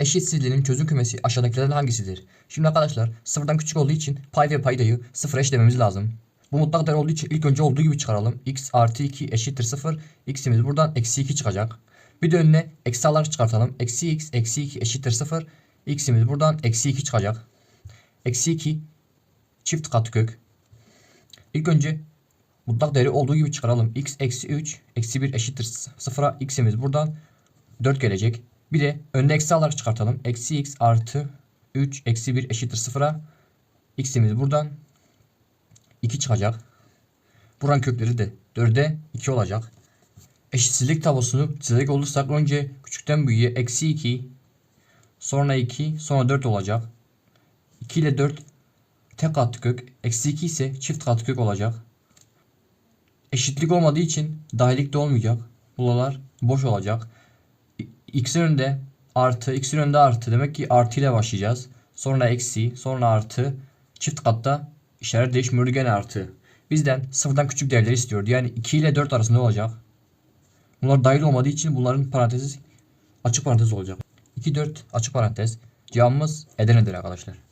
Eşitsizliğinin çözüm kümesi aşağıdakilerden hangisidir? Şimdi arkadaşlar sıfırdan küçük olduğu için pay ve paydayı sıfıra eşitlememiz lazım. Bu mutlak değer olduğu için ilk önce olduğu gibi çıkaralım. x artı 2 eşittir 0. x'imiz buradan eksi 2 çıkacak. Bir de önüne eksi alarak çıkartalım. Eksi x eksi 2 eşittir 0. x'imiz buradan eksi 2 çıkacak. Eksi 2 çift katkök. İlk önce mutlak değeri olduğu gibi çıkaralım. x eksi 3 eksi 1 eşittir 0'a x'imiz buradan 4 gelecek. Bir de önüne eksi alarak çıkartalım. Eksi x artı 3 eksi 1 eşittir 0'a x'imiz buradan 2 çıkacak. Buranın kökleri de 4'e 2 olacak. Eşitsizlik tablosunu çizecek olursak önce küçükten büyüğe eksi 2 sonra 2 sonra 4 olacak. 2 ile 4 tek katlı. Eksi 2 ise çift katlı olacak. Eşitlik olmadığı için dahillik de olmayacak. Buralar boş olacak. X'in önünde artı, x'in önünde artı. Demek ki artı ile başlayacağız. Sonra eksi, sonra artı. Çift katta işaret değişmiyor gene artı. Bizden sıfırdan küçük değerleri istiyor. Yani 2 ile 4 arasında olacak. Bunlar dahil olmadığı için bunların parantezi açık parantez olacak. 2 4 açık parantez. Cevabımız Edirne'dir arkadaşlar.